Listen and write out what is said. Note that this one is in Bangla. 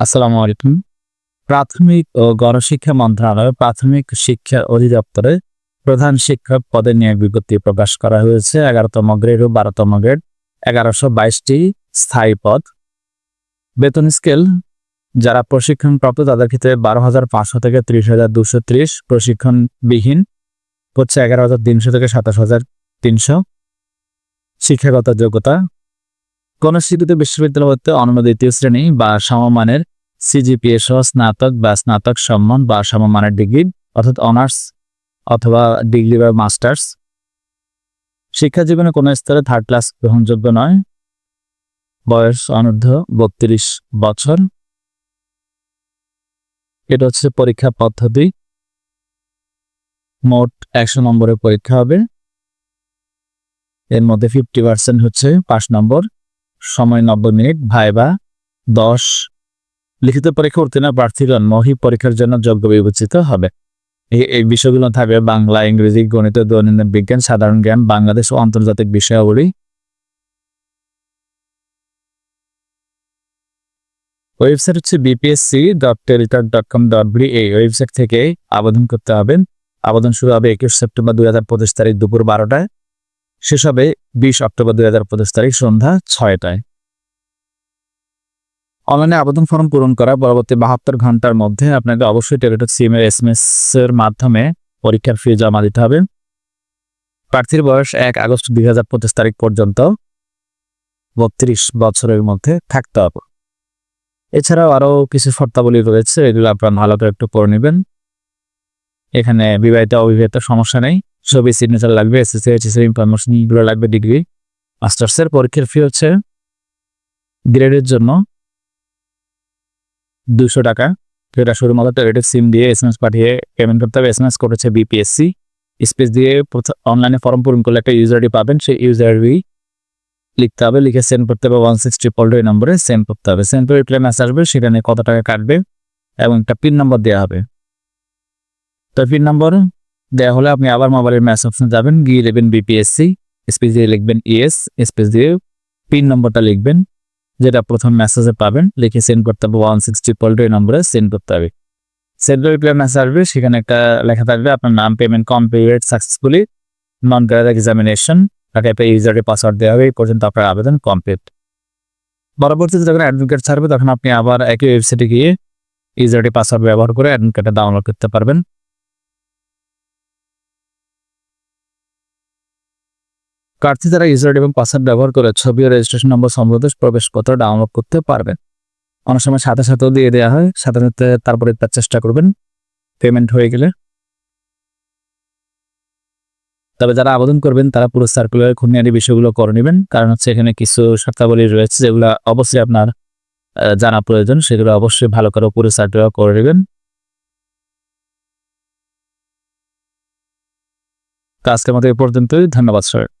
আসসালামু আলাইকুম। প্রাথমিক ও গণশিক্ষা মন্ত্রণালয় প্রাথমিক শিক্ষা অধিদপ্তরে প্রধান শিক্ষক পদে নিয়োগ বিজ্ঞপ্তি প্রকাশ করা হয়েছে। এগারোতম গ্রেড ও বারোতম গ্রেড, এগারোশো বাইশটি স্থায়ী পদ। বেতন স্কেল, যারা প্রশিক্ষণপ্রাপ্ত তাদের ক্ষেত্রে বারো হাজার পাঁচশো থেকে ত্রিশ হাজার দুশো ত্রিশ প্রশিক্ষণবিহীন। হচ্ছে এগারো হাজার তিনশো থেকে সাতাশ হাজার তিনশো। শিক্ষাগত যোগ্যতা কোন স্বীকৃত বিশ্ববিদ্যালয় হতে অনন্য দ্বিতীয় শ্রেণি বা সমমানের সিজিপিএ সহ স্নাতক বা স্নাতক সম্মান বা সমমানের ডিগ্রি অর্থাৎ অনার্স অথবা ডিগ্রি বা মাস্টার্স শিক্ষা জীবনে কোনো স্তরে থার্ড ক্লাস গ্রহণযোগ্য নয়। বয়স অনূর্ধ্ব বত্রিশ বছর। এটা হচ্ছে পরীক্ষা পদ্ধতি। মোট একশো নম্বরের পরীক্ষা হবে। এর মধ্যে ফিফটি পার্সেন্ট হচ্ছে পাঁচ নম্বর। সময় নব্বই মিনিট, ভাইবা দশ। লিখিত পরীক্ষা উত্তীর্ণ প্রার্থীগণ মৌখিক পরীক্ষার জন্য যোগ্য বিবেচিত হবে। এই বিষয়গুলো থাকবে বাংলা, ইংরেজি, গণিত, দৈনন্দিন বিজ্ঞান, সাধারণ জ্ঞান, বাংলাদেশ ও আন্তর্জাতিক বিষয়াবলী। ওয়েবসাইট হচ্ছে BPSC dot Teletalk dot com dot B এই ওয়েবসাইট থেকে আবেদন করতে হবে। আবেদন শুরু হবে একুশ সেপ্টেম্বর দুই হাজার পঁচিশ তারিখ দুপুর বারোটায়। শেষ হবে বিশ অক্টোবর দুই হাজার পঁচিশ তারিখ সন্ধ্যা ছয়টায়। অনলাইনে আবেদন ফর্ম পূরণ করা পরবর্তী বাহাত্তর ঘণ্টার মধ্যে আপনাকে অবশ্যই টেলিটক সিম এর এসএমএস এর মাধ্যমে পরীক্ষার ফি জমা দিতে হবে। প্রার্থীর বয়স এক আগস্ট দুই হাজার পঁচিশ তারিখ পর্যন্ত। বত্রিশ বছরের মধ্যে থাকতে হবে। এছাড়াও আরও কিছু শর্তাবলী রয়েছে, এগুলো আপনারা ভালো করে একটু পড়ে নেবেন। এখানে বিবাহিত অবিবাহিত সমস্যা নেই। ছবি সিগনেচার লাগবে এসএসসি এইচএসসি ইনফরমেশন এগুলো লাগবে ডিগ্রি মাস্টার্সের পরীক্ষার ফি হচ্ছে গ্রেডের জন্য দুশো টাকা। যেটা শুধুমাত্র টেলিটক সিম দিয়ে এসএমএস পাঠিয়ে পেমেন্ট করতে হবে। এসএমএস করেছে বিপিএসসি স্পেস দিয়ে অনলাইনে ফর্ম পূরণ করলে একটা ইউজার আইডি পাবেন। সেই ইউজার আইডি লিখতে হবে। লিখে সেন্ড করতে হবে ওয়ান সিক্স ট্রিপল এই নম্বরে সেন্ড করতে হবে। সেন্ড করে রিপ্লাই মেসেজ আসবে, সেখানে কত টাকা কাটবে এবং একটা পিন নম্বর দেওয়া হবে। তো পিন নম্বর দেওয়া হলে আপনি আবার মোবাইলের ম্যাচ অপশনে যাবেন। গিয়ে লিখবেন বিপিএসসি স্পেস দিয়ে লিখবেন ইএস স্পেস দিয়ে পিন নম্বরটা লিখবেন। যেটা প্রথম মেসেজে পাবেন, লিখে সেন্ড করতে হবে ওয়ান সিক্স ট্রিপল এই নম্বরে সেন্ড করতে হবে। সেন্ড রিপ্লাই মেসেজ আসবে, সেখানে একটা লেখা থাকবে, আপনার নাম payment completed successfully non grad examination একটা ইউজারের পাসওয়ার্ড দেওয়া হবে, এই পর্যন্ত আপনার আবেদন কমপ্লিট পরবর্তীতে যখন অ্যাডমিট ছাড়বে, তখন আপনি আবার একই ওয়েবসাইটে গিয়ে ইউজারটি পাসওয়ার্ড ব্যবহার করে অ্যাডমিট কার্ডটা ডাউনলোড করতে পারবেন। প্রার্থী তারা ইউজার এবং পাসওয়ার্ড ব্যবহার করে ছবি ও রেজিস্ট্রেশন নম্বর সম্বন্ধে প্রবেশপত্র ডাউনলোড করতে পারবেন। অনেক সময় সাথে সাথেও দিয়ে দেওয়া হয়, সাথে সাথে তারপরে তার চেষ্টা করবেন পেমেন্ট হয়ে গেলে। তবে যারা আবেদন করবেন, তারা পুরো সার্কুলার খুনিয়ারি বিষয়গুলো করে নেবেন। কারণ হচ্ছে এখানে কিছু শর্তাবলী রয়েছে যেগুলো অবশ্যই আপনার জানা প্রয়োজন। সেগুলো অবশ্যই ভালো করে পুরো সার্কুলার করে নেবেন। তো আজকের মতো এ পর্যন্তই। ধন্যবাদ স্যার